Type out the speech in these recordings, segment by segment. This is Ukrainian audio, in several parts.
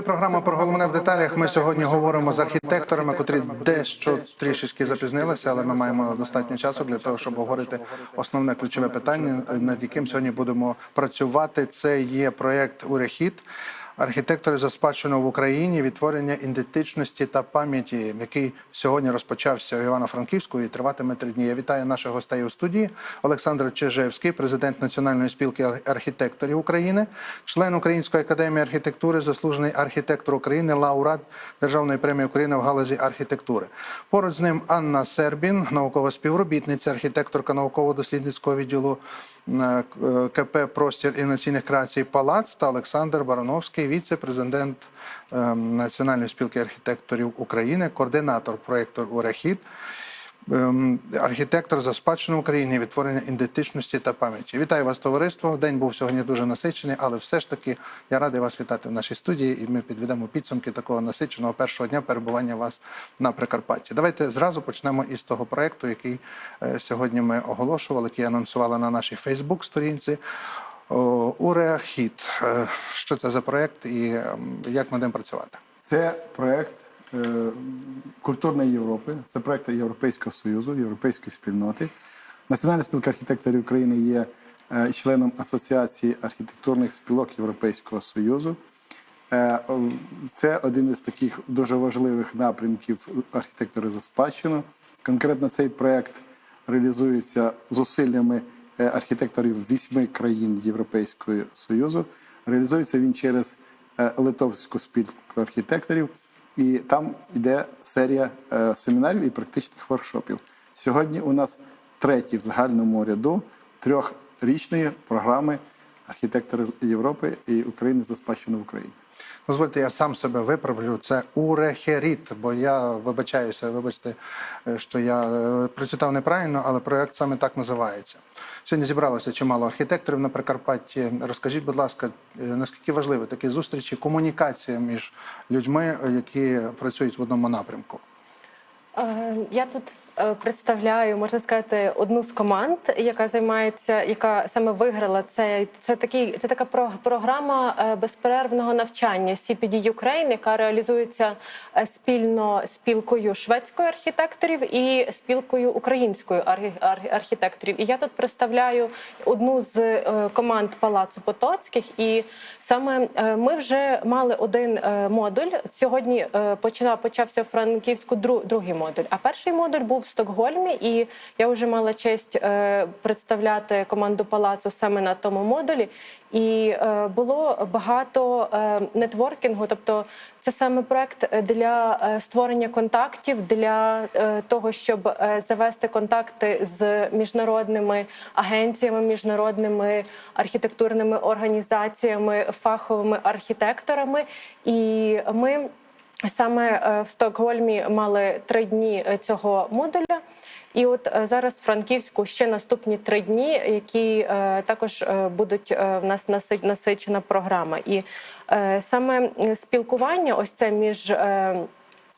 Це програма про головне в деталях. Ми сьогодні говоримо з архітекторами, котрі дещо трішечки запізнилися, але ми маємо достатньо часу для того, щоб говорити основне ключове питання, над яким сьогодні будемо працювати. Це є проект Урехід. Архітектори за спадщину в Україні, відтворення ідентичності та пам'яті, який сьогодні розпочався у Івано-Франківську і триватиме три дні. Я вітаю наших гостей у студії. Олександр Чижевський, президент Національної спілки архітекторів України, член Української академії архітектури, заслужений архітектор України, лауреат Державної премії України в галузі архітектури. Поруч з ним Анна Сербін, наукова співробітниця, архітекторка науково-дослідницького відділу КП Простір інноваційних креацій Палац та Олександр Барановський, віце-президент е, Національної спілки архітекторів України, координатор проєкту Урахід, ем, архітектор за спадщину України, відтворення ідентичності та пам'яті. Вітаю вас, товариство. День був сьогодні дуже насичений, але все ж таки я радий вас вітати в нашій студії, і ми підведемо підсумки такого насиченого першого дня перебування вас на Прикарпатті. Давайте зразу почнемо із того проекту, який е, сьогодні ми оголошували, який анонсували на нашій Фейсбук-сторінці. О, Уреахід. Е, Що це за проект і ем, як над ним працювати? Це проект культурної Європи, це проект Європейського Союзу, Європейської спільноти. Національна спілка архітекторів України є е, членом Асоціації архітектурних спілок Європейського Союзу. Е, Це один із таких дуже важливих напрямків архітектори за спадщину. Конкретно цей проект реалізується зусиллями е, архітекторів вісьми країн Європейського Союзу. Реалізується він через е, Литовську спілку архітекторів, і там йде серія е, семінарів і практичних воркшопів. Сьогодні у нас третій в загальному ряду трьохрічної програми архітектори Європи і України за спадщину в Україні. Дозвольте, я сам себе виправлю. Це урехеріт, бо я вибачаюся, вибачте, е, що я е, прочитав неправильно, але проект саме так називається. Сьогодні зібралося чимало архітекторів на Прикарпатті. Розкажіть, будь ласка, е, наскільки важливі такі зустрічі, комунікація між людьми, які працюють в одному напрямку? Я тут представляю, можна сказати, одну з команд, яка займається, яка саме виграла це. Це такий, це така про- програма е, безперервного навчання CPD Ukraine, яка реалізується е, спільно спілкою шведської архітекторів і спілкою української архі- архі- архітекторів. І я тут представляю одну з е, команд Палацу Потоцьких. І саме е, ми вже мали один е, модуль. Сьогодні е, починав почався в Франківську дру- другий модуль. А перший модуль був в Стокгольмі, і я вже мала честь е, представляти команду палацу саме на тому модулі. І е, було багато е, нетворкінгу, тобто це саме проект для е, створення контактів, для е, того, щоб е, завести контакти з міжнародними агенціями, міжнародними архітектурними організаціями, фаховими архітекторами. І ми саме е, в Стокгольмі мали три дні е, цього модуля. І от е, зараз в Франківську ще наступні три дні, які також будуть в нас насичена програма. І саме спілкування, ось це між.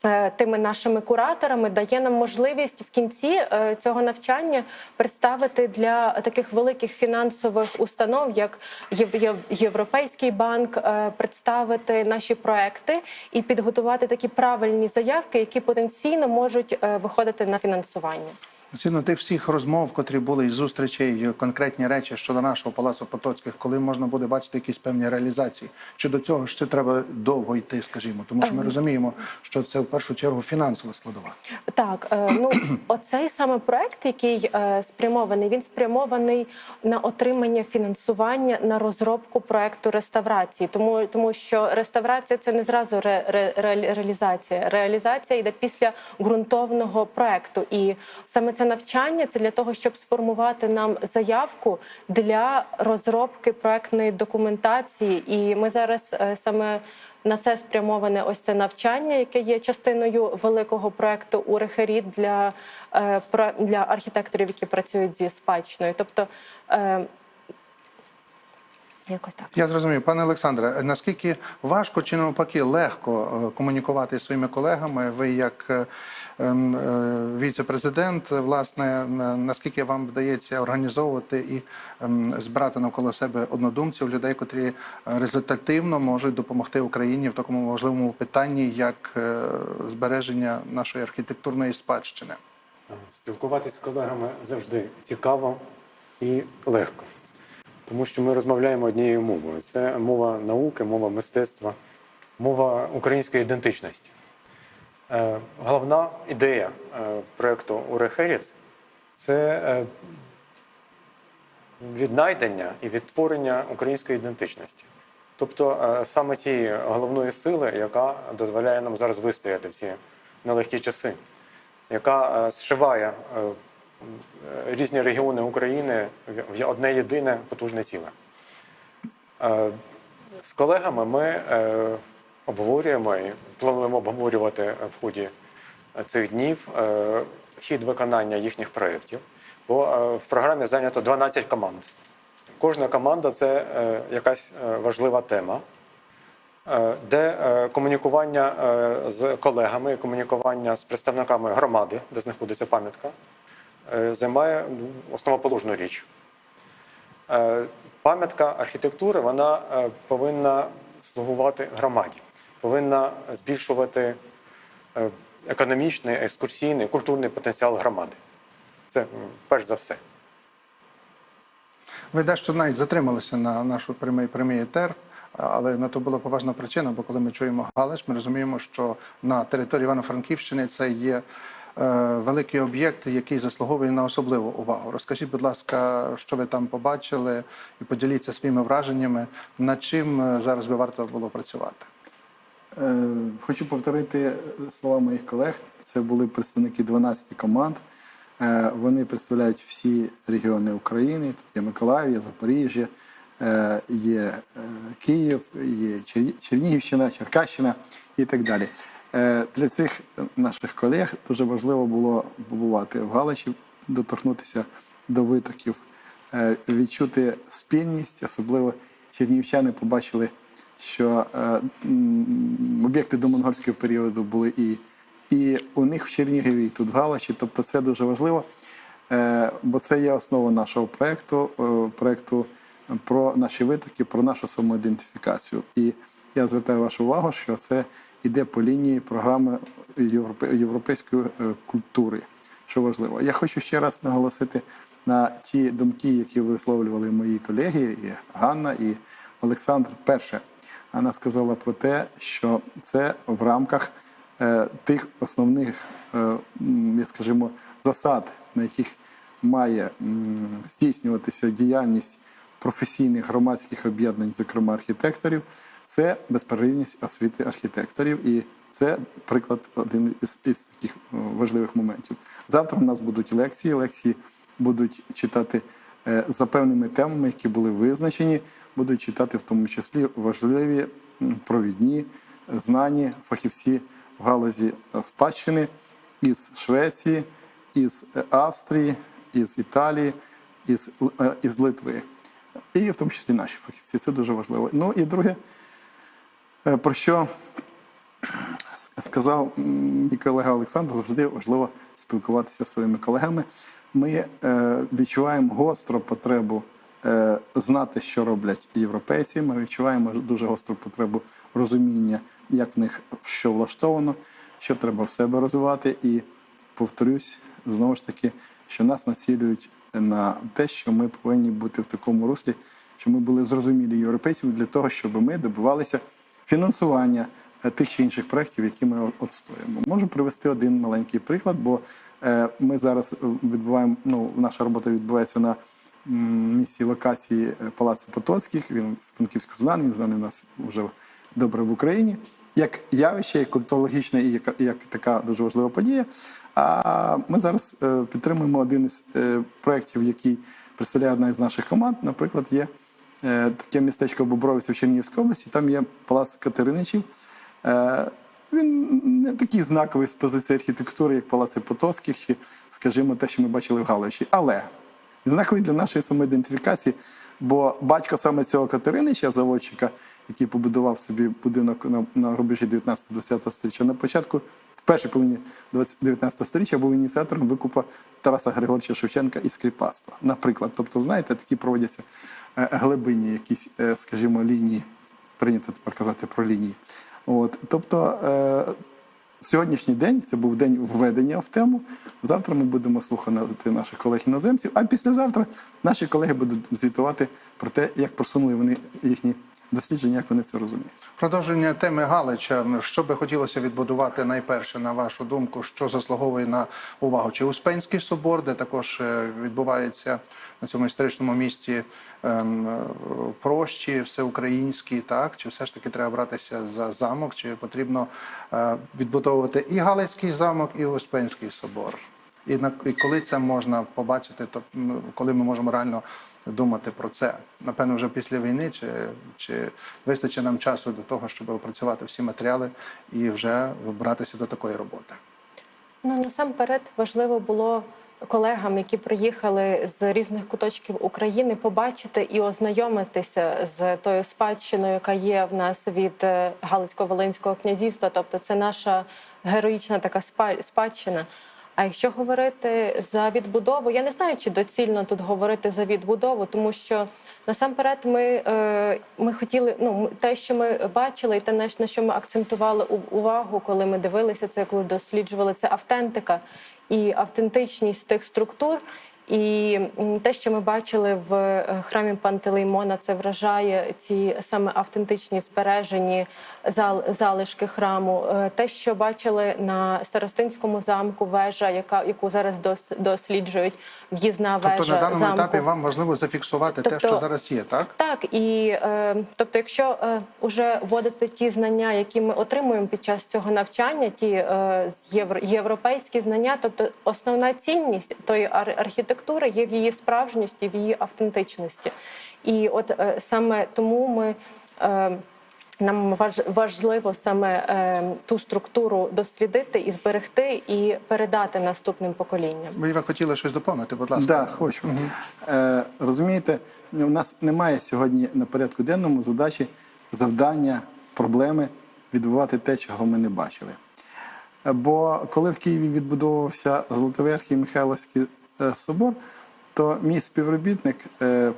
Е, Тими нашими кураторами дає нам можливість в кінці е, цього навчання представити для таких великих фінансових установ, як Єв- Єв- Європейський банк, е, представити наші проекти і підготувати такі правильні заявки, які потенційно можуть виходити на фінансування. Згідно тих всіх розмов, котрі були і зустрічей, і конкретні речі щодо нашого палацу Потоцьких, коли можна буде бачити якісь певні реалізації. Чи до цього ще треба довго йти, скажімо, тому що ми розуміємо, що це в першу чергу фінансова складова. Так, е, ну оцей саме проект, який е, спрямований, він спрямований на отримання фінансування на розробку проекту реставрації. Тому, тому що реставрація це не зразу ре, ре, ре- реалізація. Реалізація йде після ґрунтовного проекту. І саме це навчання це для того, щоб сформувати нам заявку для розробки проектної документації. І ми зараз е, саме. На це спрямоване ось це навчання, яке є частиною великого проекту Урехеріт для, е, для архітекторів, які працюють зі спадщиною. Тобто е, Якось так. Я зрозумів, пане Олександре, наскільки важко чи навпаки легко е, комунікувати зі своїми колегами? Ви як е, ем, е, віце-президент, власне, наскільки вам вдається організовувати і ем, збирати навколо себе однодумців, людей, котрі результативно можуть допомогти Україні в такому важливому питанні, як е, збереження нашої архітектурної спадщини? Спілкуватися з колегами завжди цікаво і легко, тому що ми розмовляємо однією мовою. Це мова науки, мова мистецтва, мова української ідентичності. Е, Головна ідея е, проєкту Урехеріт це е, віднайдення і відтворення української ідентичності. Тобто саме цієї головної сили, яка дозволяє нам зараз вистояти в ці нелегкі часи яка зшиває різні регіони України в- одне єдине потужне ціле. Е, З колегами ми е, обговорюємо і плануємо обговорювати в ході цих днів е, хід виконання їхніх проєктів. Бо е, в програмі зайнято 12 команд. Кожна команда це е, якась е, важлива тема е, де е, комунікування е, з колегами, комунікування з представниками громади, де знаходиться пам'ятка, е, займає ну, основоположну річ. Е, Пам'ятка архітектури вона е, повинна слугувати громаді, повинна збільшувати е, економічний, екскурсійний, культурний потенціал громади. Це перш за все. Ви дещо навіть затрималися на нашу прямий прямий етер, але на то була поважна причина, бо коли ми чуємо Галич, ми розуміємо, що на території Івано-Франківщини це є е, великий об'єкт, який заслуговує на особливу увагу. Розкажіть, будь ласка, що ви там побачили, і поділіться своїми враженнями, над чим е, зараз би варто було працювати. Е, Хочу повторити слова моїх колег. Це були представники 12 команд. Е, Вони представляють всі регіони України. Тут є Миколаїв, є Запоріжжя, е, є е, Київ, є Чернігівщина, Черкащина і так далі. Е, Для цих наших колег дуже важливо було побувати в Галичі, доторкнутися до витоків, е, відчути спільність, особливо чернігівчани побачили що е, об'єкти домонгольського періоду були і, і у них в Чернігові, і тут в Галичі. Тобто це дуже важливо, бо це є основа нашого проєкту, проєкту про наші витоки, про нашу самоідентифікацію. І я звертаю вашу увагу, що це йде по лінії програми європейської е, культури, що важливо. Я хочу ще раз наголосити на ті думки, які висловлювали мої колеги, і Ганна, і Олександр. Перше, вона сказала про те, що це в рамках е, тих основних, е, я скажімо, засад, на яких має здійснюватися діяльність професійних громадських об'єднань, зокрема архітекторів, це безперервність освіти архітекторів. І це приклад один із, із таких е, важливих моментів. Завтра у нас будуть лекції. Лекції будуть читати е, за певними темами, які були визначені, будуть читати в тому числі важливі провідні е, знані фахівці в галузі спадщини із Швеції, із Австрії, із Італії, із, із Литви. І в тому числі наші фахівці. Це дуже важливо. Ну і друге, про що сказав мій колега Олександр, завжди важливо спілкуватися зі своїми колегами. Ми е, відчуваємо гостру потребу е, знати, що роблять європейці. Ми відчуваємо дуже гостру потребу розуміння, як в них що влаштовано, що треба в себе розвивати. І повторюсь знову ж таки, що нас націлюють на те, що ми повинні бути в такому руслі, що ми були зрозумілі європейців для того, щоб ми добивалися фінансування е, тих чи інших проєктів, які ми от- отстоюємо. Можу привести один маленький приклад, бо е, ми зараз е, відбуваємо, ну, наша робота відбувається на місці локації Палацу Потоцьких. Він в Франківську знаний, знаний нас вже добре в Україні. Як явище, як культурологічне і як, як така дуже важлива подія. А ми зараз підтримуємо один із проєктів, який представляє одна із наших команд. Наприклад, є таке містечко Бобровиця в Чернігівській області. Там є палац Катериничів. Е, він не такий знаковий з позиції архітектури, як палаци Потоцьких, чи, скажімо, те, що ми бачили в Галичі. Але знаковий для нашої самоідентифікації. Бо батько саме цього Катеринича, заводчика, який побудував собі будинок на, на рубежі 19-20 століття, на початку, в першій половині 20 19 століття був ініціатором викупу Тараса Григоровича Шевченка із кріпацтва. Наприклад, тобто, знаєте, такі проводяться е, глибинні якісь, е, скажімо, лінії. Прийнято тепер казати про лінії. От, тобто, е, Сьогоднішній день це був день введення в тему. Завтра ми будемо слухати наших колег іноземців, а післязавтра наші колеги будуть звітувати про те, як просунули вони їхні дослідження, як вони це розуміють. Продовження теми Галича. Що би хотілося відбудувати найперше, на вашу думку, що заслуговує на увагу? Чи Успенський собор, де також е, відбувається на цьому історичному місці ем, прощі, всеукраїнські, так? Чи все ж таки треба братися за замок, чи потрібно е, відбудовувати і Галицький замок, і Успенський собор? І на і коли це можна побачити, то коли ми можемо реально думати про це? Напевно, вже після війни, чи, чи вистачить нам часу до того, щоб опрацювати всі матеріали і вже братися до такої роботи? Ну насамперед важливо було колегам, які приїхали з різних куточків України, побачити і ознайомитися з тою спадщиною, яка є в нас від е, Галицько-Волинського князівства. Тобто, це наша героїчна така спадщина. А якщо говорити за відбудову, я не знаю, чи доцільно тут говорити за відбудову, тому що насамперед ми, е, ми хотіли, ну те, що ми бачили, і те, на що ми акцентували увагу, коли ми дивилися це, коли досліджували це автентика і автентичність тих структур. І те, що ми бачили в е, храмі Пантелеймона, це вражає ці саме автентичні збережені зал- залишки храму. Е, Те, що бачили на старостинському замку, вежа, яка яку зараз дос- досліджують, в'їзна вежа Тобто на даному замку. етапі вам важливо зафіксувати те, Тобто- що зараз є, так? Так, і е, тобто, якщо е, вже вводити ті знання, які ми отримуємо під час цього навчання, ті е, євро, європейські знання, тобто основна цінність тої ар- архітектури є в її справжності, в її автентичності. І от е, саме тому ми. Е, нам важ- важливо саме е, ту структуру дослідити і зберегти, і передати наступним поколінням. Ви хотіли щось доповнити, будь ласка. Так, хочу. Е, розумієте, у нас немає сьогодні на порядку денному задачі, завдання, проблеми відбувати те, чого ми не бачили. Бо коли в Києві відбудовувався Золотоверхий Михайловський е, собор, то мій співробітник е,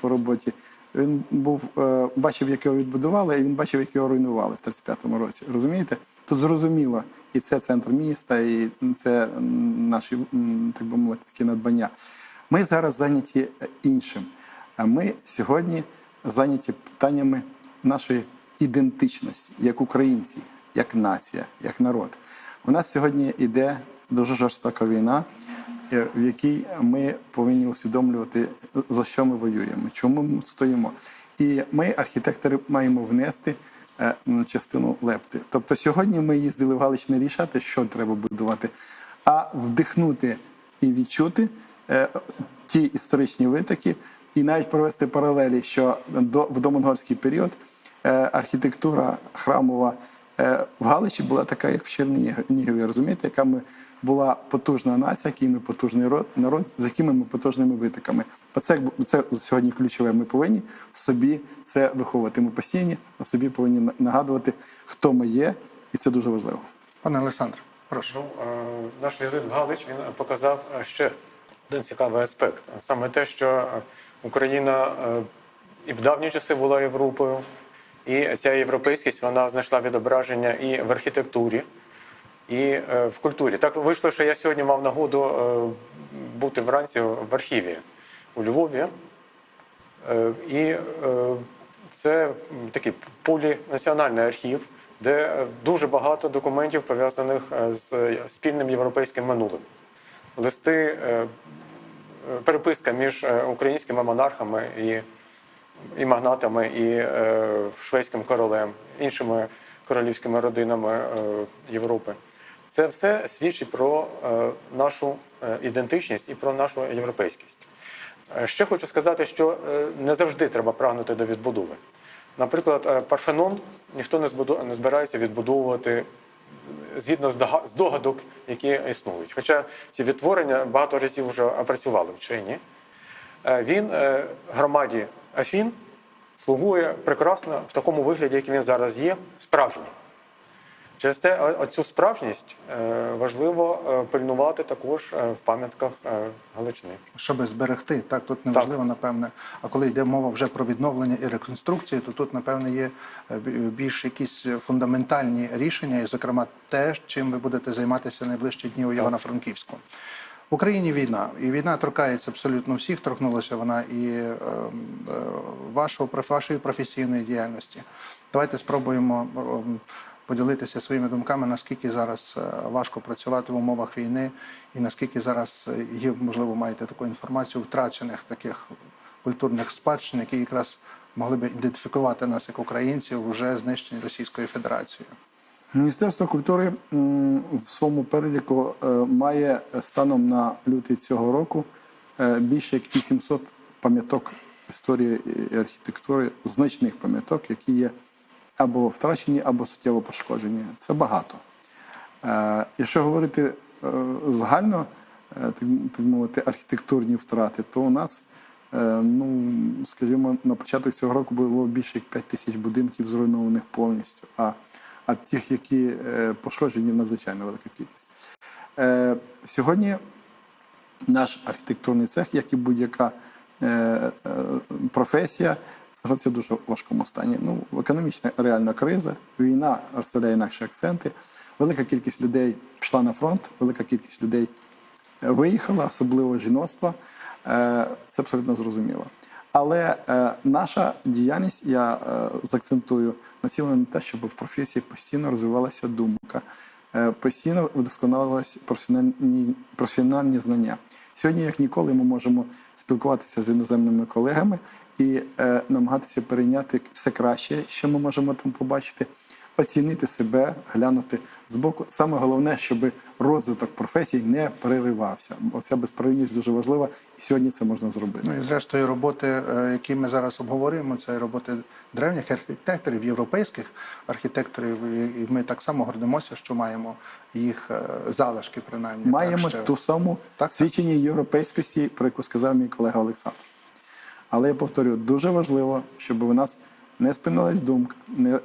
по роботі він був, е, бачив, як його відбудували, і він бачив, як його руйнували в 35-му році. Розумієте? Тут зрозуміло, і це центр міста, і це наші, так би мовити, такі надбання. Ми зараз зайняті е, іншим. А ми сьогодні зайняті питаннями нашої ідентичності як українці, як нація, як народ. У нас сьогодні йде дуже жорстока війна, в якій ми повинні усвідомлювати, за що ми воюємо, чому ми стоїмо. І ми, архітектори, маємо внести е, частину лепти. Тобто сьогодні ми їздили в Галич не рішати, що треба будувати, а вдихнути і відчути е, ті історичні витоки, і навіть провести паралелі, що в домонгорський період е, архітектура храмова е, в Галичі була така, як в Чернігові, розумієте, яка ми була потужна нація, який ми потужний род- народ, з якими ми потужними витоками. Оце це сьогодні ключове. Ми повинні в собі це виховувати. Ми постійно в собі повинні нагадувати, хто ми є, і це дуже важливо. Пане Олександре, прошу. Ну, е, наш візит в Галич він показав е, ще один цікавий аспект. Саме те, що е, Україна е, і в давні часи була Європою, і ця європейськість вона знайшла відображення і в архітектурі, і е, в культурі. Так вийшло, що я сьогодні мав нагоду е, бути вранці в архіві у Львові. Е, І це такий полінаціональний архів, де дуже багато документів пов'язаних з спільним європейським минулим. Листи, переписка між українськими монархами і, і магнатами, і е, шведським королем, іншими королівськими родинами е, Європи. Це все свідчить про е, нашу ідентичність і про нашу європейськість. Ще хочу сказати, що не завжди треба прагнути до відбудови. Наприклад, Парфенон ніхто не збирається відбудовувати згідно з догадок, які існують. Хоча ці відтворення багато разів вже опрацювали вчені. він громаді Афін слугує прекрасно в такому вигляді, який він зараз є, справжній. Через те оцю справжність е, важливо е, пильнувати також е, в пам'ятках Галичини. щоб зберегти. Так, тут не важливо, напевне. А коли йде мова вже про відновлення і реконструкцію, то тут, напевне, є більш якісь фундаментальні рішення, і, зокрема, те, чим ви будете займатися найближчі дні у Івано-Франківську. В Україні війна, і війна торкається абсолютно всіх. Торкнулася вона і е, е, вашого вашої професійної діяльності. Давайте спробуємо поділитися своїми думками, наскільки зараз е, важко працювати в умовах війни, і наскільки зараз є, можливо, маєте таку інформацію втрачених таких культурних спадщин, які якраз могли би ідентифікувати нас як українців вже знищені Російською Федерацією. Міністерство культури в своєму переліку е, має станом на лютий цього року е, більше як 800 пам'яток історії і архітектури, значних пам'яток, які є або втрачені, або суттєво пошкоджені. Це багато. Е, Якщо говорити загально, так, мовити, архітектурні втрати, то у нас, ну, скажімо, на початок цього року було більше як 5 тисяч будинків зруйнованих повністю. А, а тих, які е, пошкоджені, надзвичайно велика кількість. Е, Сьогодні наш архітектурний цех, як і будь-яка е, професія, знаходиться в дуже важкому стані. Ну, економічна реальна криза, війна розставляє інакші акценти. Велика кількість людей пішла на фронт, велика кількість людей виїхала, особливо жіноцтва. Це абсолютно зрозуміло. Але е, наша діяльність, я е, закцентую, націлена на те, щоб в професії постійно розвивалася думка, е, постійно вдосконалювалися професіональні, професіональні знання. Сьогодні, як ніколи, ми можемо спілкуватися з іноземними колегами і е, намагатися перейняти все краще, що ми можемо там побачити, оцінити себе, глянути збоку. Саме головне, щоб розвиток професій не переривався. Оця безперервність дуже важлива, і сьогодні це можна зробити. Ну і зрештою, роботи, е, які ми зараз обговорюємо, це роботи древніх архітекторів, європейських архітекторів. І ми так само гордимося, що маємо їх е, залишки, принаймні. Маємо так, ще. ту саму так. свідчення європейськості, про яку сказав мій колега Олександр. Але я повторюю, дуже важливо, щоб у нас не спинилась думка. Не, е,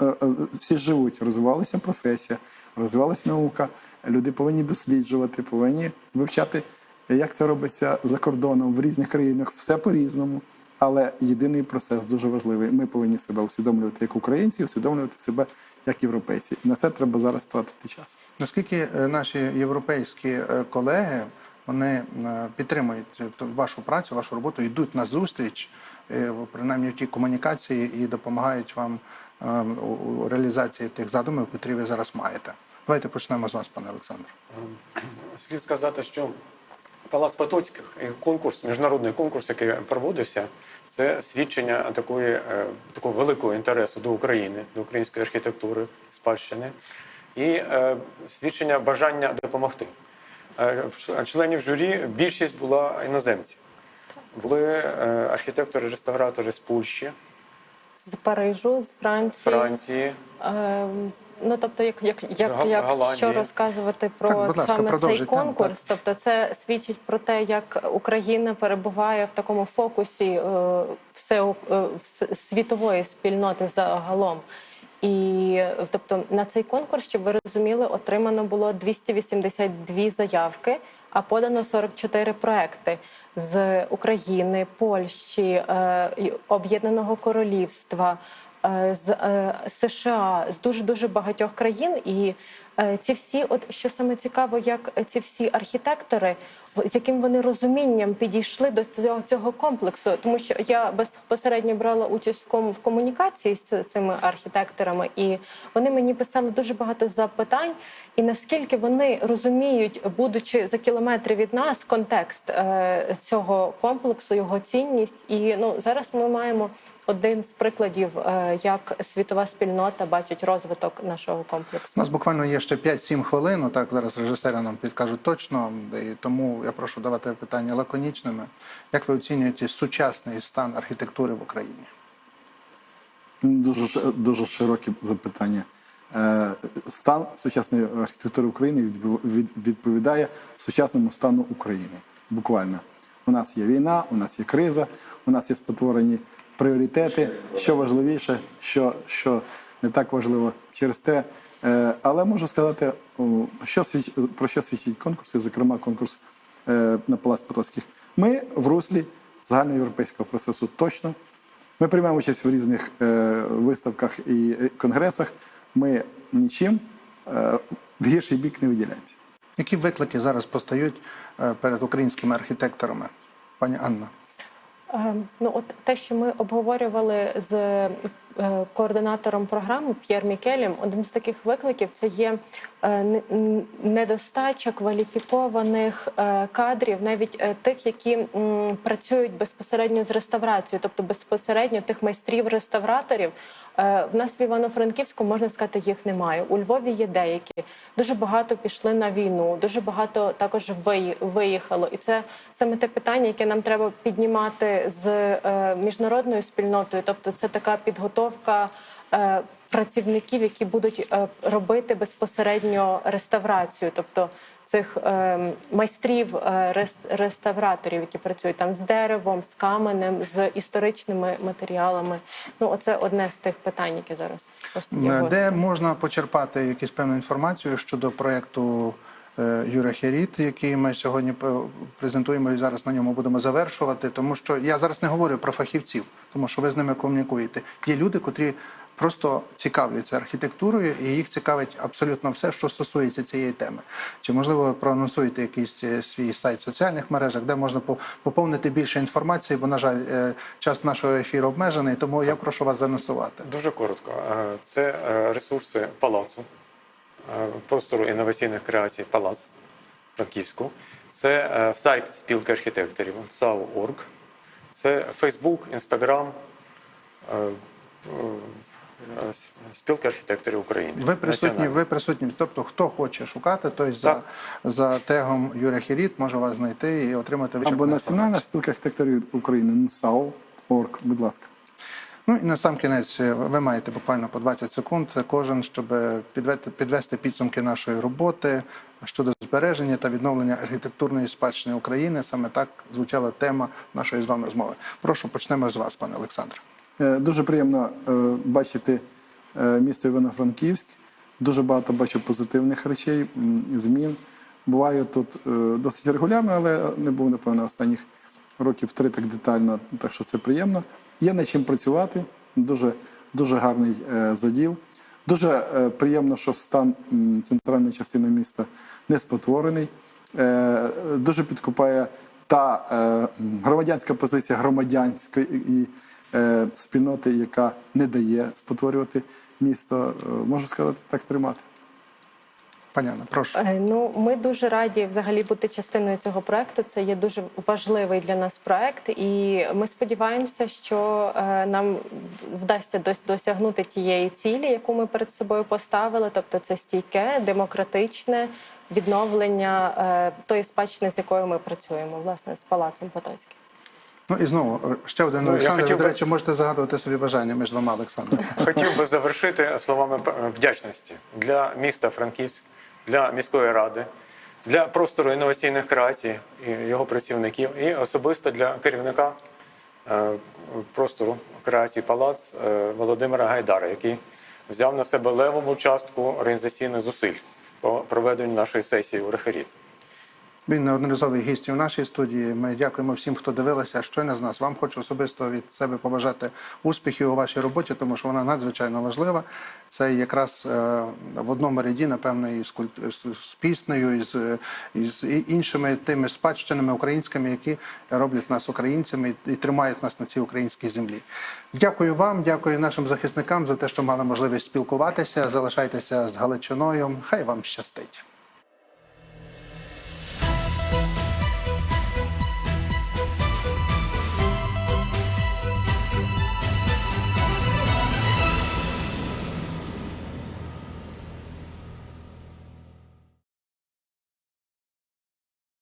е, е, всі живуть, розвивалася професія, розвивалася наука. Люди повинні досліджувати, повинні вивчати, як це робиться за кордоном в різних країнах. Все по-різному. Але єдиний процес дуже важливий. Ми повинні себе усвідомлювати як українці, усвідомлювати себе як європейці. На це треба зараз тратити час. Наскільки наші європейські колеги вони підтримують вашу працю, вашу роботу, йдуть на зустріч, принаймні в тій комунікації і допомагають вам е, у реалізації тих задумів, які ви зараз маєте? Давайте почнемо з вас, пане Олександр. Слід сказати, що Палац Потоцьких і конкурс, міжнародний конкурс, який проводився, це свідчення такої, е, такого великого інтересу до України, до української архітектури, спадщини, і е, свідчення бажання допомогти. Е, Членів журі більшість була іноземців. Були е, архітектори-реставратори з Польщі, з Парижу, з Франції. з Франції. Ем, Ну, тобто, як, як, як, Гол- як що розказувати про Так, ласка, саме цей конкурс, так. тобто це свідчить про те, як Україна перебуває в такому фокусі е, все, е, світової спільноти загалом. І тобто на цей конкурс, щоб ви розуміли, отримано було 282 заявки, а подано 44 проекти з України, Польщі, е, Об'єднаного Королівства, е, з е, США, з дуже дуже багатьох країн. І ці всі, от що саме цікаво, як ці всі архітектори, з яким вони розумінням підійшли до цього, комплексу, тому що я безпосередньо брала участь в комунікації з цими архітекторами, і вони мені писали дуже багато запитань. І наскільки вони розуміють, будучи за кілометри від нас, контекст е, цього комплексу, його цінність, і ну зараз ми маємо один з прикладів, е, як світова спільнота бачить розвиток нашого комплексу. У нас буквально є ще 5-7 хвилин. Так зараз режисери нам підкажуть точно, і тому я прошу давати питання лаконічними. Як ви оцінюєте сучасний стан архітектури в Україні? Дуже дуже широке запитання. Е, Стан сучасної архітектури України відповідає сучасному стану України. Буквально. У нас є війна, у нас є криза, у нас є спотворені пріоритети. Що важливіше, що, що не так важливо через те. Е, Але можу сказати, що про що свідчить конкурс, і, зокрема, конкурс е, на Палац Потоцьких. Ми в руслі загальноєвропейського процесу точно. Ми приймаємо участь в різних виставках і конгресах. Ми нічим е, в гірший бік не виділяємося. Які виклики зараз постають е, перед українськими архітекторами, пані Анна? Е, Ну, от те, що ми обговорювали з координатором програми П'єр Мікелем, один з таких викликів це є недостача кваліфікованих кадрів, навіть тих, які працюють безпосередньо з реставрацією, тобто безпосередньо тих майстрів-реставраторів. Е, В нас в Івано-Франківську можна сказати, їх немає. У Львові є деякі. Дуже багато пішли на війну, дуже багато також виї- виїхало. І це саме те питання, яке нам треба піднімати з е, міжнародною спільнотою. Тобто, це така підготовка е, працівників, які будуть робити безпосередньо реставрацію, тобто цих е, майстрів е, реставраторів, які працюють там з деревом, з каменем, з історичними матеріалами. Ну, оце одне з тих питань, які зараз просто є Е, Де можна почерпати якусь певну інформацію щодо проєкту е, Юра Херіт, який ми сьогодні презентуємо і зараз на ньому будемо завершувати. Тому що я зараз не говорю про фахівців, тому що ви з ними комунікуєте. Є люди, котрі просто цікавляться архітектурою, і їх цікавить абсолютно все, що стосується цієї теми. Чи можливо ви проанонсуєте якийсь е, свій сайт в соціальних мережах, де можна поповнити більше інформації? Бо, на жаль, е, час нашого ефіру обмежений, тому я прошу вас заносувати. Дуже коротко. Е, Це ресурси палацу, простору інноваційних креацій Палац Франківську. Це сайт спілки архітекторів САУ.орг. Це Фейсбук, Інстаграм спілки архітекторів України. Ви присутні, ви присутні. Тобто, хто хоче шукати, той за, за тегом Юрія Хіріт може вас знайти і отримати вичерпну Або Національна спілка архітекторів України НСАО, орг, будь ласка. Ну і на сам кінець е, ви маєте буквально по 20 секунд е, кожен, щоб підвести, підвести підсумки нашої роботи щодо збереження та відновлення архітектурної спадщини України. Саме так звучала тема нашої з вами розмови. Прошу почнемо з вас, пане Олександре. Е, Дуже приємно е, бачити е, місто Івано-Франківськ. Дуже багато бачу позитивних речей, змін. Буваю тут досить регулярно, але не був, напевно, останніх років три так детально, так що це приємно. Є над чим працювати. Дуже, дуже гарний заділ. Дуже приємно, що стан центральної частини міста не спотворений. Дуже підкупає та громадянська позиція громадянської спільноти, яка не дає спотворювати місто. Е, Можу сказати, так тримати. Пані Анна, прошу. Е, Ну, ми дуже раді взагалі бути частиною цього проекту. Це є дуже важливий для нас проект, і ми сподіваємося, що е, нам вдасться дос- досягнути тієї цілі, яку ми перед собою поставили. Тобто, це стійке, демократичне відновлення е, тої спадщини, з якою ми працюємо, власне, з палацом Потоцьким. Ну і знову е, ще один Ну, Олександр. Ви, хотів до би- речі, можете загадувати собі бажання між двома Олександрами. Хотів би завершити словами вдячності для міста Франківськ, для міської ради, для простору інноваційних креацій і його працівників, і особисто для керівника е, простору креацій Палац е, Володимира Гайдара, який взяв на себе левову частку організаційних зусиль по проведенню нашої сесії у Рехаріт. Він неодноразовий гість у нашій студії. Ми дякуємо всім, хто дивилися. Щойно з нас. Вам хочу особисто від себе побажати успіхів у вашій роботі, тому що вона надзвичайно важлива. Це якраз е, в одному ряді, напевно, і з, культ- з- піснею, і з, і з іншими тими спадщинами українськими, які роблять нас українцями і тримають нас на цій українській землі. Дякую вам, дякую нашим захисникам за те, що мали можливість спілкуватися. Залишайтеся з Галичиною. Хай вам щастить.